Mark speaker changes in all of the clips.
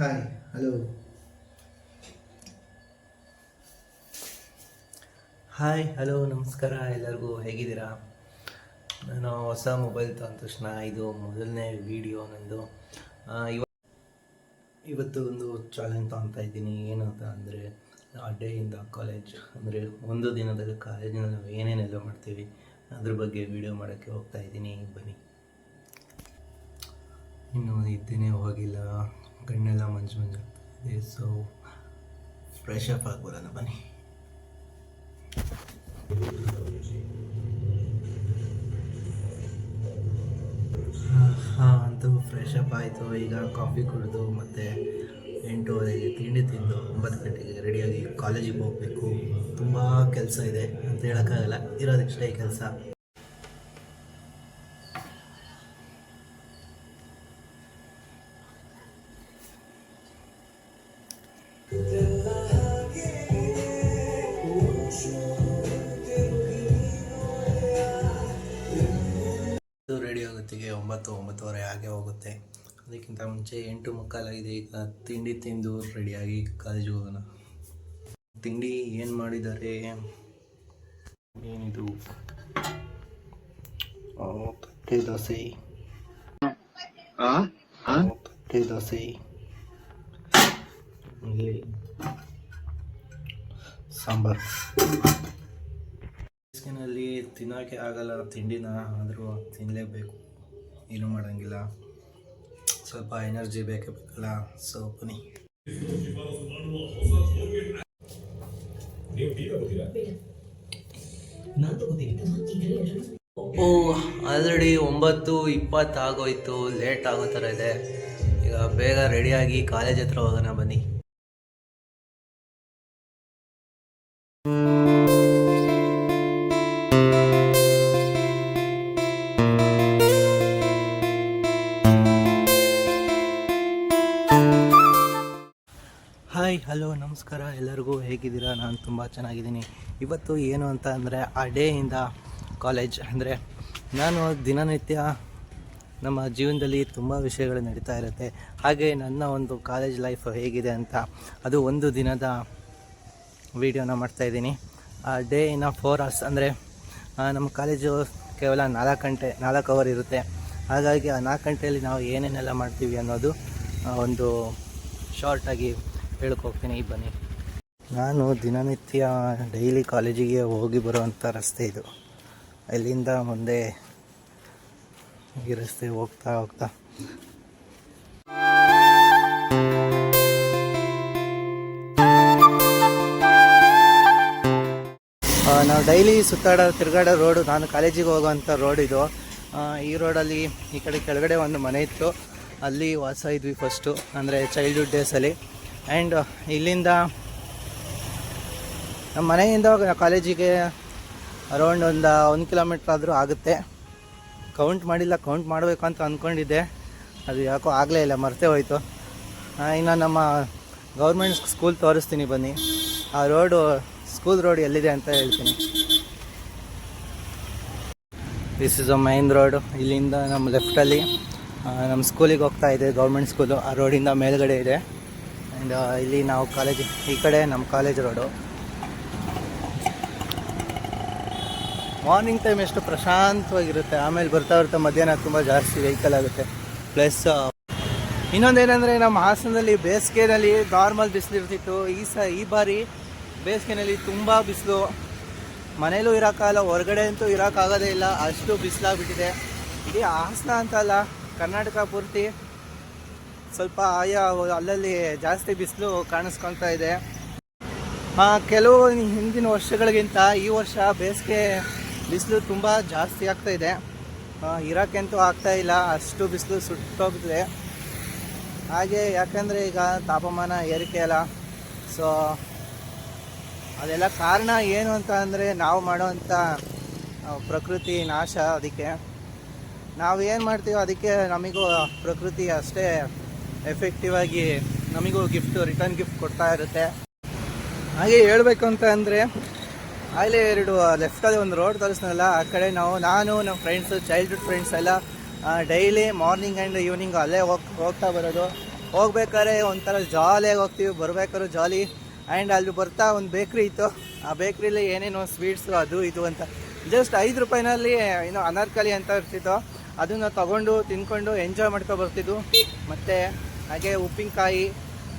Speaker 1: Hi hello hi hello ನಮಸ್ಕಾರ, ಎಲ್ಲರಿಗೂ ಹೇಗಿದ್ದೀರಾ? ನಾನು ಹೊಸ ಮೊಬೈಲ್ ತಂದ ತಕ್ಷಣ ಇದು ಮೊದಲನೇ ವಿಡಿಯೋ ನಂದು. ಇವ ಇವತ್ತು ಒಂದು ಚಾಲೆಂಜ್ ತೊಗೊತಾ ಇದ್ದೀನಿ. ಏನು ಅಂತ ಅಂದರೆ, ಆ ಡೇಯಿಂದ ಕಾಲೇಜ್ ಅಂದರೆ ಒಂದು ದಿನದಲ್ಲಿ ಕಾಲೇಜಿನಲ್ಲಿ ನಾವು ಏನೇನೆಲ್ಲ ಮಾಡ್ತೀವಿ, ಅದ್ರ ಬಗ್ಗೆ ವಿಡಿಯೋ ಮಾಡೋಕ್ಕೆ ಹೋಗ್ತಾ ಇದ್ದೀನಿ. ಬನ್ನಿ. ಇನ್ನು ಇದ್ದೇನೆ ಹೋಗಿಲ್ಲ. ಕಣ್ಣೆಲ್ಲ ಮಂಜು ಮಂಜು ಆಗ್ತಿದೆ. ಸೊ ಫ್ರೆಶ್ ಅಪ್ ಆಗ್ಬೋದಲ್ಲ ಬನ್ನಿ. ಹಾಂ, ಅಂತೂ ಫ್ರೆಶ್ ಅಪ್ ಆಯಿತು. ಈಗ ಕಾಫಿ ಕುಡಿದು ಮತ್ತು ಎಂಟೂವರೆಗೆ ತಿಂಡಿ ತಿಂದು ಒಂಬತ್ತು ಗಂಟೆಗೆ ರೆಡಿಯಾಗಿ ಕಾಲೇಜಿಗೆ ಹೋಗಬೇಕು. ತುಂಬ ಕೆಲಸ ಇದೆ ಅಂತ ಹೇಳೋಕ್ಕಾಗಲ್ಲ. ಇರೋದಷ್ಟೇ ಕೆಲಸ. ಒಂಬತ್ತು ಒಂಬತ್ತುವರೆ ಹಾಗೆ ಹೋಗುತ್ತೆ. ಅದಕ್ಕಿಂತ ಮುಂಚೆ ಎಂಟು ಮುಕ್ಕಾಲಾಗಿದೆ ಈಗ ತಿಂಡಿ ತಿಂದು ರೆಡಿಯಾಗಿ ಕಾಲೇಜಿಗೆ ಹೋಗೋಣ. ತಿಂಡಿ ಏನು ಮಾಡಿದ್ದಾರೆ? ಏನಿದು? ತಟ್ಟೆ ದೋಸೆ. ತಟ್ಟೆ ದೋಸೆ. ಇಲ್ಲಿ ಸಾಂಬಾರು. ಬೇಸಿಗೆನಲ್ಲಿ ತಿನ್ನೋಕ್ಕೆ ಆಗಲ್ಲ ತಿಂಡಿನ ಆದರೂ ತಿನ್ನಲೇಬೇಕು ಏನೂ ಮಾಡೋಂಗಿಲ್ಲ. ಸ್ವಲ್ಪ ಎನರ್ಜಿ ಬೇಕೇ ಬೇಕಲ್ಲ ಸೊ ಬನ್ನಿ. ಓ, ಆಲ್ರೆಡಿ ಒಂಬತ್ತು ಇಪ್ಪತ್ತಾಗೋಯ್ತು, ಲೇಟ್ ಆಗೋ ಥರ ಇದೆ. ಈಗ ಬೇಗ ರೆಡಿಯಾಗಿ ಕಾಲೇಜ್ ಹತ್ರ ಹೋಗೋಣ, ಬನ್ನಿ. ನಮಸ್ಕಾರ, ಎಲ್ಲರಿಗೂ ಹೇಗಿದ್ದೀರಾ? ನಾನು ತುಂಬ ಚೆನ್ನಾಗಿದ್ದೀನಿ. ಇವತ್ತು ಏನು ಅಂತ ಅಂದರೆ, ಆ ಡೇಯಿಂದ ಕಾಲೇಜ್ ಅಂದರೆ, ನಾನು ದಿನನಿತ್ಯ ನಮ್ಮ ಜೀವನದಲ್ಲಿ ತುಂಬ ವಿಷಯಗಳು ನಡೀತಾ ಇರುತ್ತೆ. ಹಾಗೆ ನನ್ನ ಒಂದು ಕಾಲೇಜ್ ಲೈಫ್ ಹೇಗಿದೆ ಅಂತ, ಅದು ಒಂದು ದಿನದ ವೀಡಿಯೋನ ಮಾಡ್ತಾಯಿದ್ದೀನಿ ಆ ಡೇ ಇನ್ನ ಫೋರ್ ಅವರ್ಸ್ ಅಂದರೆ ನಮ್ಮ ಕಾಲೇಜು ಕೇವಲ ನಾಲ್ಕು ಗಂಟೆ, ನಾಲ್ಕು ಅವರ್ ಇರುತ್ತೆ. ಹಾಗಾಗಿ ಆ ನಾಲ್ಕು ಗಂಟೆಯಲ್ಲಿ ನಾವು ಏನೇನೆಲ್ಲ ಮಾಡ್ತೀವಿ ಅನ್ನೋದು ಒಂದು ಶಾರ್ಟಾಗಿ ಹೇಳ್ಕೊಡ್ತೀನಿ ಬನ್ನಿ. ನಾನು ದಿನನಿತ್ಯ ಡೈಲಿ ಕಾಲೇಜಿಗೆ ಹೋಗಿ ಬರುವಂಥ ರಸ್ತೆ ಇದು. ಇಲ್ಲಿಂದ ಮುಂದೆ ಈ ರಸ್ತೆ ಹೋಗ್ತಾ ಹೋಗ್ತಾ. ನಾವು ಡೈಲಿ ಸುತ್ತಾಡೋ, ತಿರುಗಾಡೋ ರೋಡು ನಾನು ಕಾಲೇಜಿಗೆ ಹೋಗುವಂಥ ರೋಡ್ ಇದು. ಈ ರೋಡಲ್ಲಿ ಈ ಕಡೆ ಕೆಳಗಡೆ ಒಂದು ಮನೆ ಇತ್ತು. ಅಲ್ಲಿ ವಾಸ ಇದ್ವಿ ಫಸ್ಟು ಅಂದರೆ ಚೈಲ್ಡ್ಹುಡ್ ಡೇಸಲ್ಲಿ ಆ್ಯಂಡ್ ಇಲ್ಲಿಂದ ನಮ್ಮ ಮನೆಯಿಂದ ಕಾಲೇಜಿಗೆ ಅರೌಂಡ್ ಒಂದು ಒಂದು ಕಿಲೋಮೀಟ್ರ್ ಆದರೂ ಆಗುತ್ತೆ. ಕೌಂಟ್ ಮಾಡಿಲ್ಲ ಕೌಂಟ್ ಮಾಡಬೇಕು ಅಂತ ಅಂದ್ಕೊಂಡಿದ್ದೆ ಅದು ಯಾಕೋ ಆಗಲೇ ಇಲ್ಲ, ಮರ್ತೇ ಹೋಯ್ತು. ಇನ್ನು ನಮ್ಮ ಗೌರ್ಮೆಂಟ್ ಸ್ಕೂಲ್ ತೋರಿಸ್ತೀನಿ ಬನ್ನಿ. ಆ ರೋಡು ಸ್ಕೂಲ್ ರೋಡ್ ಎಲ್ಲಿದೆ ಅಂತ ಹೇಳ್ತೀನಿ. This is a main road ಇಲ್ಲಿಂದ ನಮ್ಮ ಲೆಫ್ಟಲ್ಲಿ ನಮ್ಮ ಸ್ಕೂಲಿಗೆ ಹೋಗ್ತಾ ಇದೆ ಗೌರ್ಮೆಂಟ್ ಸ್ಕೂಲು ಆ ರೋಡಿಂದ ಮೇಲ್ಗಡೆ ಇದೆ. ಆ್ಯಂಡ್ ಇಲ್ಲಿ ನಾವು ಕಾಲೇಜ್ ಈ ಕಡೆ ನಮ್ಮ ಕಾಲೇಜ್ ರೋಡು ಮಾರ್ನಿಂಗ್ ಟೈಮ್ ಎಷ್ಟು ಪ್ರಶಾಂತವಾಗಿರುತ್ತೆ. ಆಮೇಲೆ ಬರ್ತಾ ಬರ್ತಾ ಮಧ್ಯಾಹ್ನ ತುಂಬ ಜಾಸ್ತಿ ವೆಹಿಕಲ್ ಆಗುತ್ತೆ. ಪ್ಲಸ್ ಇನ್ನೊಂದೇನೆಂದರೆ ನಮ್ಮ ಹಾಸನದಲ್ಲಿ ಬೇಸಿಗೆನಲ್ಲಿ ನಾರ್ಮಲ್ ಬಿಸಿಲು ಇರ್ತಿತ್ತು. ಈ ಸ, ಈ ಬಾರಿ ಬೇಸಿಗೆನಲ್ಲಿ ತುಂಬ ಬಿಸಿಲು. ಮನೇಲೂ ಇರೋಕ್ಕಾಗಲ್ಲ ಹೊರಗಡೆ ಅಂತೂ ಇರೋಕ್ಕಾಗೋದೇ ಇಲ್ಲ. ಅಷ್ಟು ಬಿಸಿಲಾಗ್ಬಿಟ್ಟಿದೆ. ಇಡೀ ಹಾಸನ ಅಂತಲ್ಲ ಕರ್ನಾಟಕ ಪೂರ್ತಿ ಸ್ವಲ್ಪ ಆಯಾ ಅಲ್ಲಲ್ಲಿ ಜಾಸ್ತಿ ಬಿಸಿಲು ಕಾಣಿಸ್ಕೊಳ್ತಾ ಇದೆ. ಕೆಲವು ಹಿಂದಿನ ವರ್ಷಗಳಿಗಿಂತ ಈ ವರ್ಷ ಬೇಸಿಗೆ ಬಿಸಿಲು ತುಂಬ ಜಾಸ್ತಿ ಆಗ್ತಾ ಇದೆ. ಇರೋಕ್ಕಂತೂ ಆಗ್ತಾ ಇಲ್ಲ, ಅಷ್ಟು ಬಿಸಿಲು ಸುಟ್ಟೋಗ್ತಿದೆ. ಹಾಗೆ ಯಾಕಂದರೆ ಈಗ ತಾಪಮಾನ ಏರಿಕೆ ಅಲ್ಲ. ಸೊ ಅದೆಲ್ಲ ಕಾರಣ ಏನು ಅಂತ ಅಂದರೆ ನಾವು ಮಾಡೋವಂಥ ಪ್ರಕೃತಿ ನಾಶ ಅದಕ್ಕೆ. ನಾವು ಏನು ಮಾಡ್ತೀವೋ ಅದಕ್ಕೆ ನಮಗೂ ಪ್ರಕೃತಿ ಅಷ್ಟೇ ಎಫೆಕ್ಟಿವ್ ಆಗಿ ನಮಗೂ ಗಿಫ್ಟ್ ರಿಟರ್ನ್ ಗಿಫ್ಟ್ ಕೊಡ್ತಾ ಇರುತ್ತೆ. ಹಾಗೆ ಹೇಳ್ಬೇಕು ಅಂತ ಅಂದರೆ ಆಗಲೇ ಎರಡು ಲೆಫ್ಟಲ್ಲಿ ಒಂದು ರೋಡ್ ತೋರಿಸ್ನಲ್ಲ, ಆ ಕಡೆ ನಾವು, ನಾನು ನಮ್ಮ ಫ್ರೆಂಡ್ಸು ಚೈಲ್ಡ್ಹುಡ್ ಫ್ರೆಂಡ್ಸ್ ಎಲ್ಲ ಡೈಲಿ ಮಾರ್ನಿಂಗ್ ಆ್ಯಂಡ್ ಈವ್ನಿಂಗ್ ಅಲ್ಲೇ ಹೋಗ್, ಹೋಗ್ತಾ ಬರೋದು. ಹೋಗ್ಬೇಕಾದ್ರೆ ಒಂಥರ ಜಾಲಿಯಾಗಿ ಹೋಗ್ತೀವಿ, ಬರಬೇಕಾದ್ರೆ ಜಾಲಿ ಆ್ಯಂಡ್ ಅಲ್ಲಿ ಬರ್ತಾ ಒಂದು ಬೇಕ್ರಿ ಇತ್ತು. ಆ ಬೇಕ್ರಿಲಿ ಏನೇನೋ ಸ್ವೀಟ್ಸು ಅದು, ಇದು ಅಂತ. ಜಸ್ಟ್ ಐದು ರೂಪಾಯಿನಲ್ಲಿ, ಏನೋ ಅನಾರ್ಕಲಿ ಅಂತ ಇರ್ತಿತ್ತು. ಅದನ್ನು ತಗೊಂಡು, ತಿನ್ಕೊಂಡು ಎಂಜಾಯ್ ಮಾಡ್ಕೊ ಬರ್ತಿದ್ದು ಮತ್ತು ಹಾಗೆ ಉಪ್ಪಿನಕಾಯಿ,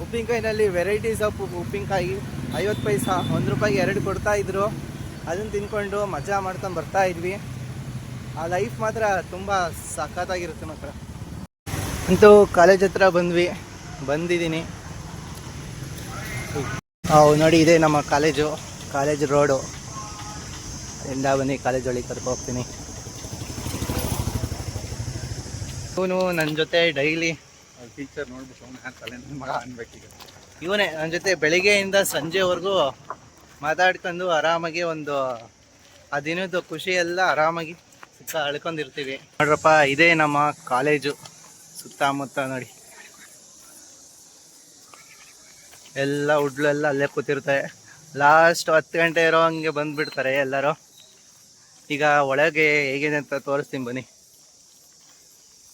Speaker 1: ಉಪ್ಪಿನಕಾಯಿನಲ್ಲಿ ವೆರೈಟೀಸ್ ಆಫ್ ಉಪ್ಪಿನಕಾಯಿ, ಐವತ್ತು ಪೈಸಾ, ಒಂದು ರೂಪಾಯಿಗೆ ಎರಡು ಕೊಡ್ತಾ ಇದ್ರು. ಅದನ್ನು ತಿನ್ಕೊಂಡು ಮಜಾ ಮಾಡ್ಕೊಂಡು ಬರ್ತಾ ಇದ್ವಿ. ಆ ಲೈಫ್ ಮಾತ್ರ ತುಂಬ ಸಖತ್ತಾಗಿರುತ್ತೆ ಮಾತ್ರ ಅಂತೂ ಕಾಲೇಜ್ ಹತ್ರ ಬಂದ್ವಿ, ಬಂದಿದ್ದೀನಿ. ನೋಡಿ ಇದೆ ನಮ್ಮ ಕಾಲೇಜು ಕಾಲೇಜ್ ರೋಡು ಎಲ್ಲ ಬನ್ನಿ ಕಾಲೇಜ್ ಒಳಗೆ ಕರ್ಕೊ ಹೋಗ್ತೀನಿ. ಇವನು ನನ್ನ ಜೊತೆ ಡೈಲಿ
Speaker 2: ಟೀಚರ್ ನೋಡ್ಬಿಟ್ಟು ಅವ್ನು ನನ್ ಮಗ ಅನ್ಬೇಕೀಗ
Speaker 1: ಇವನೇ ನನ್ನ ಜೊತೆ ಬೆಳಿಗ್ಗೆಯಿಂದ ಸಂಜೆವರೆಗೂ ಮಾತಾಡ್ಕೊಂಡು ಆರಾಮಾಗಿ ಒಂದು ಆ ದಿನದ ಖುಷಿ ಎಲ್ಲ ಆರಾಮಾಗಿ ಸುತ್ತ ಅಳ್ಕೊಂಡಿರ್ತೀವಿ. ನೋಡ್ರಪ್ಪ, ಇದೇ ನಮ್ಮ ಕಾಲೇಜು ಸುತ್ತಮುತ್ತ ನೋಡಿ. ಎಲ್ಲ ಹುಡ್ಲೆಲ್ಲ ಅಲ್ಲೇ ಕೂತಿರ್ತಾರೆ. ಲಾಸ್ಟ್ ಹತ್ತು ಗಂಟೆ ಇರೋ ಹಂಗೆ ಬಂದ್ಬಿಡ್ತಾರೆ ಎಲ್ಲರೂ. ಈಗ ಒಳಗೆ ಹೇಗಿದೆ ಅಂತ ತೋರಿಸ್ತೀನಿ ಬನ್ನಿ
Speaker 2: ಹೇಗೆ ಕಳಿಸ್ತೀನಿ ಎಲ್ಲ ಆಪ್ಷನ್ ಇರೋದ್ರಿಂದ ಆಗ್ತದೆ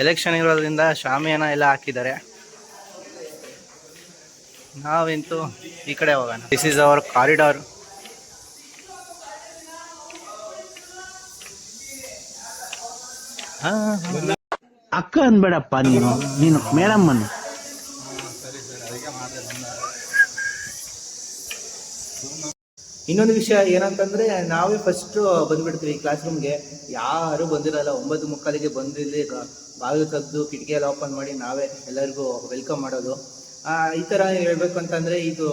Speaker 1: ಎಲೆಕ್ಷನ್ ಇರೋದ್ರಿಂದ ಶಾಮಿಯಾನ ಎಲ್ಲ ಹಾಕಿದ್ದಾರೆ. ನಾವಿಂತೂ ಈ ಕಡೆ ಹೋಗೋಣ. ದಿಸ್ ಇಸ್ ಅವರ್ ಕಾರಿಡಾರ್
Speaker 3: ಅಕ್ಕ ಅನ್ಬೇಡಪ್ಪ ನೀನು. ನೀನು ಮೇಡಮ್ ಅನ್ನು
Speaker 1: ಇನ್ನೊಂದು ವಿಷಯ ಏನಂತಂದ್ರೆ, ನಾವೇ ಫಸ್ಟ್ ಬಂದ್ಬಿಡ್ತೀವಿ ಕ್ಲಾಸ್ ರೂಮ್ಗೆ ಯಾರು ಬಂದಿರಲ್ಲ. ಒಂಬತ್ತು ಮುಕ್ಕಾಲಿಗೆ ಬಂದಿರಲಿ ಬಾಗಿಲು ತೆಗೆದು ಕಿಟಕಿ ಎಲ್ಲ ಓಪನ್ ಮಾಡಿ ನಾವೇ ಎಲ್ಲರಿಗೂ ವೆಲ್ಕಮ್ ಮಾಡೋದು. ಈ ಥರ ಹೇಳ್ಬೇಕು ಅಂತಂದ್ರೆ ಇದು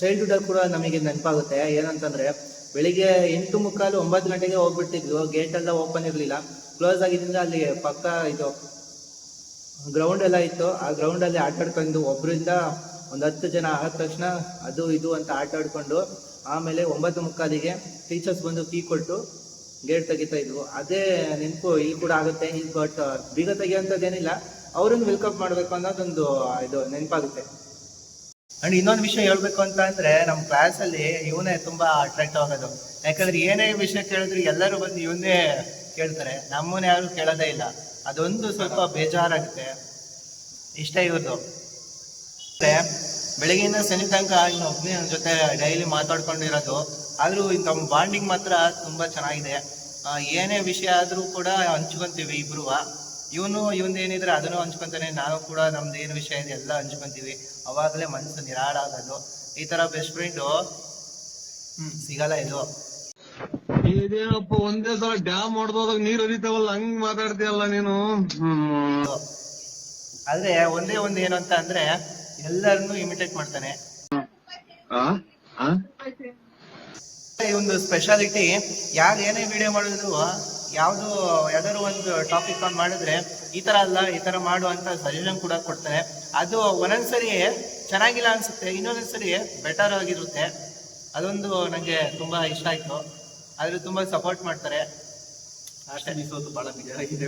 Speaker 1: ಚೈಲ್ಡ್ಹುಡ್ ಕೂಡ ನಮಗೆ ನೆನಪಾಗುತ್ತೆ. ಏನಂತಂದ್ರೆ, ಬೆಳಿಗ್ಗೆ ಎಂಟು ಮುಕ್ಕಾಲು ಒಂಬತ್ತು ಗಂಟೆಗೆ ಹೋಗ್ಬಿಡ್ತಿದ್ವು. ಗೇಟ್ ಎಲ್ಲ ಓಪನ್ ಇರಲಿಲ್ಲ. ಕ್ಲೋಸ್ ಆಗಿದ್ದರಿಂದ ಅಲ್ಲಿ ಪಕ್ಕ ಇದು ಗ್ರೌಂಡ್ ಎಲ್ಲ ಇತ್ತು. ಆ ಗ್ರೌಂಡ್ ಅಲ್ಲಿ ಆಟ ಆಡ್ಕೊಂಡು ಒಬ್ಬರಿಂದ ಒಂದು ಹತ್ತು ಜನ ಆದ ತಕ್ಷಣ ಅದು ಇದು ಅಂತ ಆಟ ಆಡ್ಕೊಂಡು ಆಮೇಲೆ ಒಂಬತ್ತು ಮುಕ್ಕಾಲಿಗೆ ಟೀಚರ್ಸ್ ಬಂದು ಕೀ ಕೊಟ್ಟು ಗೇಟ್ ತೆಗಿತಾ ಇದ್ವು. ಅದೇ ನೆನಪು ಇಲ್ಲಿ ಕೂಡ ಆಗುತ್ತೆ. ಇಲ್ಲಿ ಬಟ್ ಬೀಗ ತೆಗಿಯೋಂಥದ್ದೇನಿಲ್ಲ ಅವ್ರನ್ನ ವೆಲ್ಕಮ್ ಮಾಡಬೇಕು ಅನ್ನೋದೊಂದು ಇದು ನೆನಪಾಗುತ್ತೆ. ಅಂಡ್ ಇನ್ನೊಂದು ವಿಷಯ ಹೇಳ್ಬೇಕು ಅಂತ ಅಂದ್ರೆ ನಮ್ಮ ಕ್ಲಾಸ್ ಅಲ್ಲಿ ಇವನೇ ತುಂಬಾ ಅಟ್ರಾಕ್ಟ್ ಆಗೋದು. ಯಾಕಂದ್ರೆ ಏನೇ ವಿಷಯ ಕೇಳಿದ್ರು ಎಲ್ಲರೂ ಬಂದು ಇವನ್ನೇ ಕೇಳ್ತಾರೆ. ನಮ್ಮನ್ನ ಯಾರು ಕೇಳೋದೇ ಇಲ್ಲ. ಅದೊಂದು ಸ್ವಲ್ಪ ಬೇಜಾರಾಗುತ್ತೆ. ಇಷ್ಟ ಇವ್ರದ್ದು ಮತ್ತೆ ಬೆಳಗ್ಗೆಯಿಂದ ಸಂಜೆ ತನಕ ಇನ್ನು ಒಬ್ಬನೇ ನನ್ನ ಜೊತೆ ಡೈಲಿ ಮಾತಾಡ್ಕೊಂಡಿರೋದು. ಆದ್ರೂ ನಮ್ಮ ಬಾಂಡಿಂಗ್ ಮಾತ್ರ ತುಂಬಾ ಚೆನ್ನಾಗಿದೆ. ಏನೇ ವಿಷಯ ಆದ್ರೂ ಕೂಡ ಹಂಚ್ಕೊಂತೀವಿ ಇಬ್ರು. ಇವನು ಇವನ್ ಏನಿದ್ರೆ ಅದನ್ನು ಹಂಚ್ಕೊಂತಾನೆ ನಾವು ಕೂಡ ನಮ್ದು ಏನು ವಿಷಯ ಇದೆ ಎಲ್ಲ ಹಂಚ್ಕೊಂತೀವಿ. ಅವಾಗಲೇ ಮನಸ್ಸು ನಿರಾಳ ಆಗೋದು. ಈ ತರ ಬೆಸ್ಟ್ ಫ್ರೆಂಡು ಸಿಗಲ್ಲ ಇದು.
Speaker 4: ಇದೇನಪ್ಪ ಒಂದೇ ಸಲ ಡ್ಯಾಮ್ ಹೊಡೆದೋದಾಗ ನೀರ್ ಹರಿತಾವಲ್ಲ ಹಂಗ್ ಮಾತಾಡ್ತೀಯಲ್ಲ ನೀನು?
Speaker 1: ಆದ್ರೆ ಒಂದೇ ಒಂದು ಏನು ಅಂತ ಅಂದ್ರೆ ಎಲ್ಲರನ್ನು ಇಮಿಟೇಟ್ ಮಾಡ್ತಾನೆ.
Speaker 4: ಆ? ಆ?
Speaker 1: ಈ ಒಂದು ಸ್ಪೆಷಾಲಿಟಿ ಯಾರು ಏನೇ ವಿಡಿಯೋ ಮಾಡಿದ್ರು ಯಾವ್ದು ಯಾವ್ದಾದ್ರು ಒಂದು ಟಾಪಿಕ್ ಆನ್ ಮಾಡಿದ್ರೆ ಈ ತರ ಅಲ್ಲ ಈ ತರ ಮಾಡು ಅಂತ ಸಜೆಷನ್ ಕೂಡ ಕೊಡ್ತಾರೆ ಅದು ಒಂದೊಂದ್ಸರಿ ಚೆನ್ನಾಗಿಲ್ಲ ಅನ್ಸುತ್ತೆ ಇನ್ನೊಂದೊಂದ್ಸರಿ ಬೆಟರ್ ಆಗಿರುತ್ತೆ. ಅದೊಂದು ನಂಗೆ ತುಂಬಾ ಇಷ್ಟ ಆಯ್ತು. ಆದ್ರೆ ತುಂಬಾ ಸಪೋರ್ಟ್ ಮಾಡ್ತಾರೆ. ಅಷ್ಟೇ.
Speaker 2: ಬಹಳ ಬೇಜಾರಾಗಿದೆ.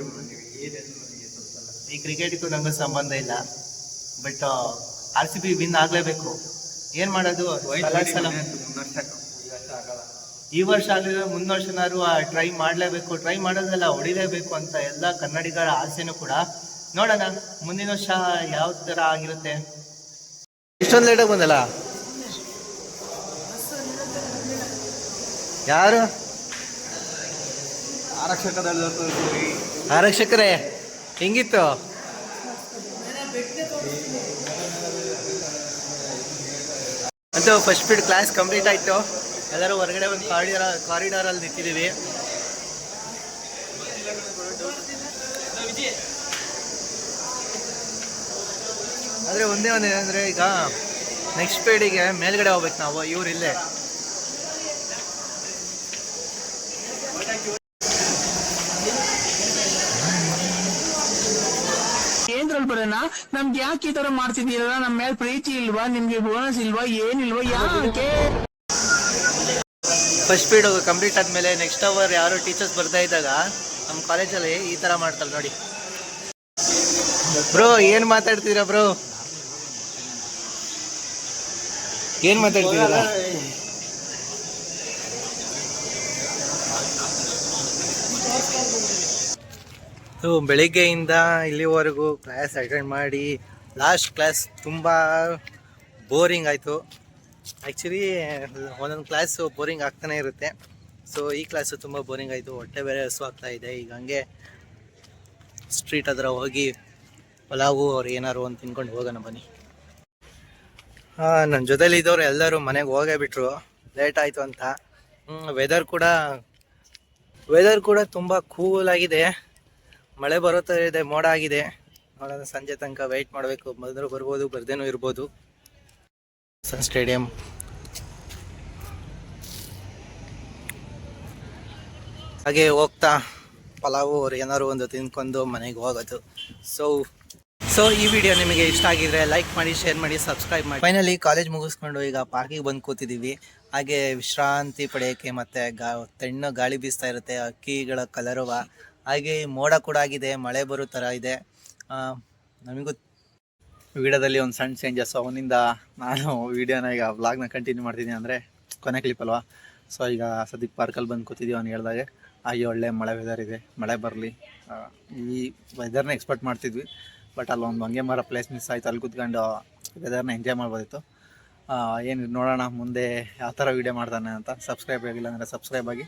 Speaker 1: ಈ ಕ್ರಿಕೆಟ್ಗೂ ನಂಗೂ ಸಂಬಂಧ ಇಲ್ಲ. But R C B win ಆಗ್ಲೇಬೇಕು. ಏನ್ ಮಾಡೋದು.
Speaker 2: ಈ ವರ್ಷ
Speaker 1: ಆಗಲಿಲ್ಲ ಮುಂದಿನ ವರ್ಷನಾದ್ರು ಟ್ರೈ ಮಾಡಲೇಬೇಕು. ಟ್ರೈ ಮಾಡೋದಲ್ಲ ಹೊಡಿಲೇಬೇಕು ಅಂತ ಎಲ್ಲ ಕನ್ನಡಿಗರ ಆಸೆನೂ ಕೂಡ. ನೋಡೋಣ ಮುಂದಿನ ವರ್ಷ ಯಾವ ಥರ ಆಗಿರುತ್ತೆ? ಇಷ್ಟೊಂದು ಲೇಟಾಗಿ ಬಂದಲ್ಲ? ಯಾರು?
Speaker 2: ಆರಕ್ಷಕ
Speaker 1: ಆರಕ್ಷಕರೇ ಹೆಂಗಿತ್ತು? ಅಂತೂ ಫಸ್ಟ್ ಪೀಡ್ ಕ್ಲಾಸ್ ಕಂಪ್ಲೀಟ್ ಆಯಿತು. ಎಲ್ಲರೂ ಹೊರಗಡೆ ಒಂದು ಕಾರಿಡಾರ್ ಕಾರಿಡಾರಲ್ಲಿ ನಿಂತಿದ್ದೀವಿ. ಆದರೆ ಒಂದೇ ಒಂದು ಏನಂದರೆ ಈಗ ನೆಕ್ಸ್ಟ್ ಪೀಡಿಗೆ ಮೇಲ್ಗಡೆ ಹೋಗ್ಬೇಕು ನಾವು, ಇವ್ರು
Speaker 3: ಬರೋಣ ನಮ್ಗೆ ಯಾಕೆ ಈ ತರ ಮಾಡ್ತಿದ್ದೀರಲ್ಲ? ನಮ್ ಮೇಲೆ ಪ್ರೀತಿ ಇಲ್ವಾ? ನಿಮ್ಗೆ ಬೋನಸ್ ಇಲ್ವಾ? ಏನಿಲ್ವಾ? ಯಾಕೆ?
Speaker 1: ಫಸ್ಟ್ ಪೀಡ್ ಕಂಪ್ಲೀಟ್ ಆದ್ಮೇಲೆ ನೆಕ್ಸ್ಟ್ ಅವರ್ ಯಾರು ಟೀಚರ್ಸ್ ಬರ್ತಾ ಇದ್ದಾಗ ನಮ್ಮ ಕಾಲೇಜಲ್ಲಿ ಈ ತರ ಮಾಡ್ತಾರೆ ನೋಡಿ. ಬ್ರೋ ಏನು ಮಾತಾಡ್ತೀರಾ ಬ್ರೋ ಏನು ಮಾತಾಡ್ತಿದ್ದೀರಾ ಸೊ ಬೆಳಿಗ್ಗೆಯಿಂದ ಇಲ್ಲಿವರೆಗೂ ಕ್ಲಾಸ್ ಅಟೆಂಡ್ ಮಾಡಿ ಲಾಸ್ಟ್ ಕ್ಲಾಸ್ ತುಂಬ ಬೋರಿಂಗ್ ಆಯಿತು. ಆ್ಯಕ್ಚುಲಿ ಒಂದೊಂದು ಕ್ಲಾಸು ಬೋರಿಂಗ್ ಆಗ್ತಾನೆ ಇರುತ್ತೆ. ಸೊ ಈ ಕ್ಲಾಸು ತುಂಬ ಬೋರಿಂಗ್ ಆಯಿತು. ಹೊಟ್ಟೆ ಬೇರೆ ಹಸು ಆಗ್ತಾ ಇದೆ. ಈಗ ಹಂಗೆ ಸ್ಟ್ರೀಟ್ ಹತ್ರ ಹೋಗಿ ಪಲಾವು ಅವ್ರು ಏನಾರು ಒಂದು ತಿನ್ಕೊಂಡು ಹೋಗೋಣ ಬನ್ನಿ. ನನ್ನ ಜೊತೇಲಿ ಇದ್ದವ್ರು ಎಲ್ಲರೂ ಮನೆಗೆ ಹೋಗೇ ಬಿಟ್ರು. ಲೇಟ್ ಆಯಿತು ಅಂತ. ವೆದರ್ ಕೂಡ ವೆದರ್ ಕೂಡ ತುಂಬ ಕೂಲ್ ಆಗಿದೆ. ಮಳೆ ಬರುತ್ತ ಇದೆ, ಮೋಡ ಆಗಿದೆ. ನೋಡೋಣ ಸಂಜೆ ತನಕ ವೆಯ್ಟ್ ಮಾಡಬೇಕು. ಬಂದರೂ ಬರ್ಬೋದು, ಬರ್ದೇನೂ ಇರ್ಬೋದು. Sun stadium. ಹಾಗೆ ಹೋಗ್ತಾ, ಪಲಾವು ಅವ್ರು ಏನಾದ್ರು ಒಂದು ತಿನ್ಕೊಂಡು ಮನೆಗೆ ಹೋಗೋದು. ಸೊ ಸೊ ಈ ವಿಡಿಯೋ ನಿಮಗೆ ಇಷ್ಟ ಆಗಿದ್ರೆ ಲೈಕ್ ಮಾಡಿ ಶೇರ್ ಮಾಡಿ ಸಬ್ಸ್ಕ್ರೈಬ್ ಮಾಡಿ. ಫೈನಲಿ ಕಾಲೇಜ್ ಮುಗಿಸ್ಕೊಂಡು ಈಗ ಪಾರ್ಕಿಗೆ ಬಂದು ಕೂತಿದ್ದೀವಿ ಹಾಗೆ ವಿಶ್ರಾಂತಿ ಪಡೆಯೋಕ್ಕೆ ಮತ್ತೆ ಗಾ, ತಣ್ಣು ಗಾಳಿ ಬೀಸ್ತಾ ಇರುತ್ತೆ ಹಕ್ಕಿಗಳ ಕಲರವ. ಹಾಗೆ ಮೋಡ ಕೂಡ ಆಗಿದೆ, ಮಳೆ ಬರೋ ಥರ ಇದೆ. ನಮಗೂ ವಿಡಿಯೋದಲ್ಲಿ ಒಂದು ಸಣ್ಣ ಚೇಂಜಸ್ ಅವನಿಂದ ನಾನು ವಿಡಿಯೋನ ಈಗ ವ್ಲಾಗ್ನ ಕಂಟಿನ್ಯೂ ಮಾಡ್ತಿದ್ದೀನಿ ಅಂದರೆ ಕೊನೆ ಕ್ಲಿಪ್ ಅಲ್ವಾ? ಸೊ ಈಗ ಸದ್ಯಕ್ಕೆ ಪಾರ್ಕಲ್ಲಿ ಬಂದು ಕೂತಿದ್ದೀವಿ ಅವ್ನು ಹೇಳ್ದಾಗೆ. ಹಾಗೆ ಒಳ್ಳೆ ಮಳೆ ವೆದರ್ ಇದೆ, ಮಳೆ ಬರಲಿ. ಈ ವೆದರ್ನ ಎಕ್ಸ್ಪೆಕ್ಟ್ ಮಾಡ್ತಿದ್ವಿ ಬಟ್ ಅಲ್ಲಿ ಒಂದು ಹಂಗೆ ಮರ ಪ್ಲೇಸ್ ಮಿಸ್ ಆಯಿತು. ಅಲ್ಲಿ ಕೂತ್ಕೊಂಡು ವೆದರ್ನ ಎಂಜಾಯ್ ಮಾಡ್ಬೋದಿತ್ತು. ಏನು ನೋಡೋಣ, ಮುಂದೆ ಯಾವ ಥರ ವೀಡಿಯೋ ಮಾಡ್ತಾನೆ ಅಂತ. ಸಬ್ಸ್ಕ್ರೈಬ್ ಆಗಿಲ್ಲ ಅಂದರೆ ಸಬ್ಸ್ಕ್ರೈಬ್ ಆಗಿ.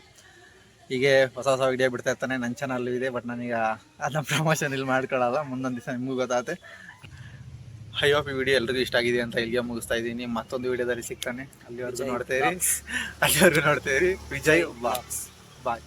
Speaker 1: ಹೀಗೆ ಹೊಸ ಹೊಸ ವೀಡಿಯೋ ಬಿಡ್ತಾ ಇರ್ತಾನೆ. ನನ್ನ ಚಾನಲ್ ಇದೆ ಬಟ್ ನನಗೆ ಅದನ್ನ ಪ್ರಮೋಷನ್ ಇಲ್ಲಿ ಮಾಡ್ಕೊಳಲ್ಲ. ಮುಂದೊಂದು ದಿವಸ ನಿಮಗೂ ಗೊತ್ತಾಗುತ್ತೆ. ಐ ಹೋಪ್ ಈ ವಿಡಿಯೋ ಎಲ್ರಿಗೂ ಇಷ್ಟ ಆಗಿದೆ ಅಂತ ಇಲ್ಲಿಗೆ ಮುಗಿಸ್ತಾ ಇದ್ದೀನಿ. ಮತ್ತೊಂದು ವಿಡಿಯೋದಲ್ಲಿ ಸಿಗ್ತಾನೆ. ಅಲ್ಲಿವರೆಗೂ ನೋಡ್ತೇವೆ ಇರಿ. ಅಲ್ಲಿವರೆಗೂ ನೋಡ್ತೇವೆ ಇರಿ. ವಿಜಯ್ ಬಾಕ್ಸ್. ಬಾಯ್